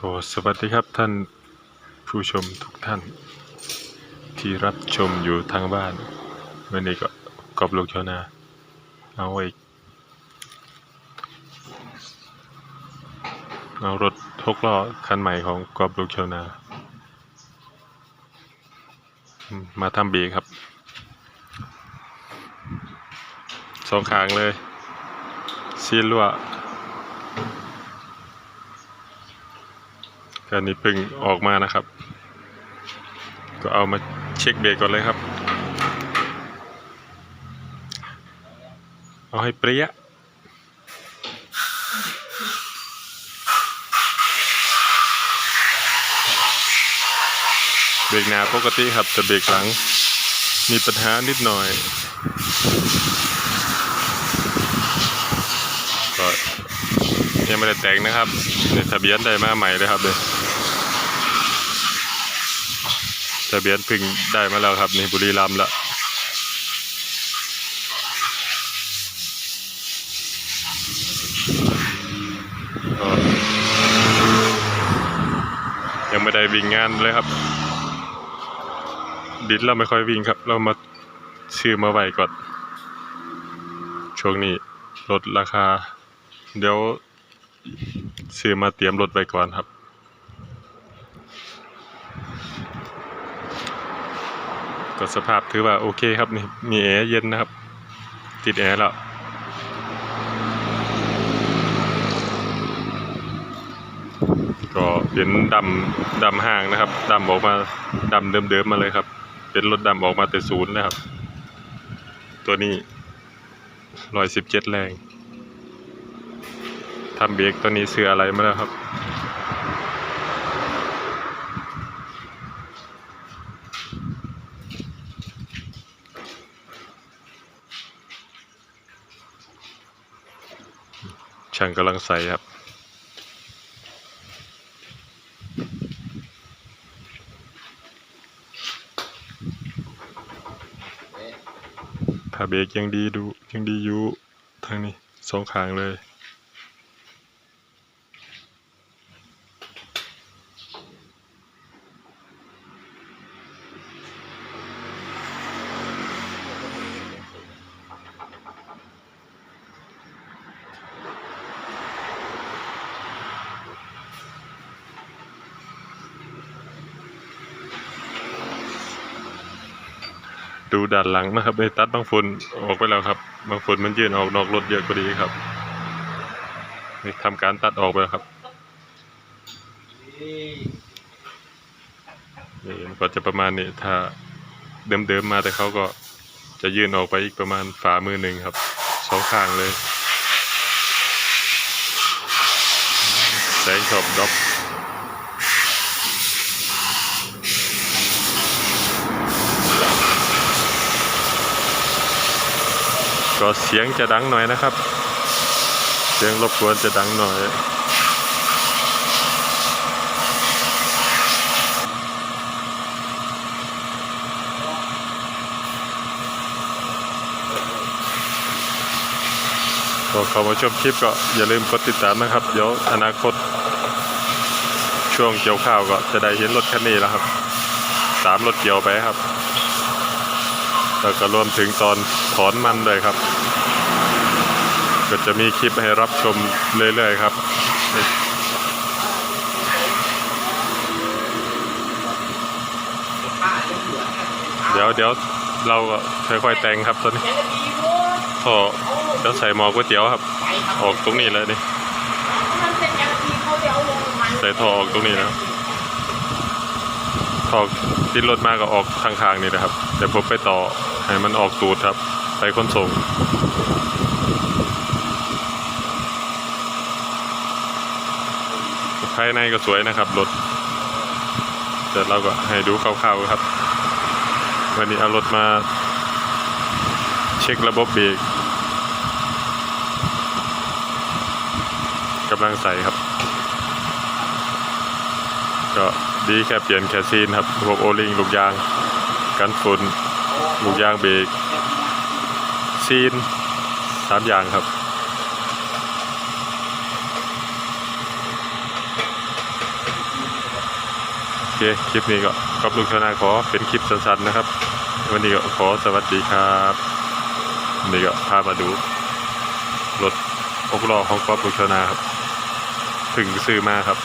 ก็สวัสดีครับท่านผู้ชมทุกท่าน ที่รับชมอยู่ทางบ้านวันนี้ก็กอบลูกชาวนา เอาไว้เอารถหกล้อคันใหม่ของกอบลูกชาวนา มาทำเบรครับสองขางเลยซีลว การนี้เพิ่งออกมานะครับ ก็เอามาเช็คเบรกก่อนเลยครับ เอาให้เปรี้ยเบรกหน้าปกติครับแต่เบรกหลังมีปัญหานิดหน่อยก็ยังไม่ได้แต่งนะครับในทะเบียนได้มาใหม่เลยครับเลย ทะเบียนพึ่งได้มาแล้วครับ นี่บุรีรัมย์ละยังไม่ได้วิ่งงานเลยครับ ดินเราไม่ค่อยวิ่งครับ เรามาซื้อมาไว้ก่อน ช่วงนี้ลดราคา เดี๋ยวซื้อมาเตรียมรถไปก่อนครับ ก็สภาพถือว่าโอเคครับนี่มีแอร์เย็นนะครับ ติดแอร์แล้วก็เป็นดำดำห่างนะครับดำออกมาดำเดิมๆมาเลยครับ เป็นรถดำออกมาแต่ศูนย์นะครับ ตัวนี้ร้อยสิบเจ็ดแรงทำเบรกตัวนี้เสืออะไรมาแล้วครับ ช่างกำลังใส่ครับถ้าเบรกยังดีดูยังดีอยู่ทางนี้สองข้างเลย ดูด้านหลังนะครับไปตัดบางฝุ่นออกไปแล้วครับ บางฝุ่นมันยื่นออกนอกรถเยอะกว่าดีครับนี่ทำการตัดออกไปแล้วครับนี่มันก็จะประมาณนี้ถ้าเดิมๆมาแต่เขาก็จะยื่นออกไปอีกประมาณฝ่ามือหนึ่งครับสองข้างเลยแสงชอบดรอป ก็เสียงจะดังหน่อยนะครับ เสียงรบกวนจะดังหน่อย ก็เข้ามาชมคลิปก็อย่าลืมกดติดตามนะครับ เดี๋ยวอนาคต ช่วงเกี่ยวข้าวก็จะได้เห็นรถคันนี้แล้วครับ ตามรถเกี่ยวไปครับ แล้วก็รวมถึงตอนถอนมันด้วยครับ ก็จะมีคลิปให้รับชมเรื่อยๆครับเดี๋ยวเดี๋ยวเราก็ค่อยๆแต่งครับตอนนี้ท่อเดี๋ยวใส่หม้อก๋วยเตี๋ยวครับ ออกตรงนี้เลยนี่ใส่ท่อออกตรงนี้แล้ว ท่อติดรถมาก็ออกทางๆนี่นะครับเดี๋ยวผมไปต่อให้มันออกตูดครับ ไปขนส่งภายในก็สวยนะครับรถแต่เราก็ให้ดูคร่าวๆครับ วันนี้เอารถมา เช็คระบบเบรกกำลังใส่ครับ ก็ ดีแค่เปลี่ยนแค่ซีนครับพวกโอลิงลูกยาง กันฝุ่นลูกยางเบรกซีนสามอย่างครับโอเคคลิปนี้ก็กอบลุงชนาขอเป็นคลิปสั้นๆนะครับ วันนี้ก็ขอสวัสดีครับวันนี้ก็พามาดูรถอกล้อของกอบลุงชนาครับถึงซื้อมาครับ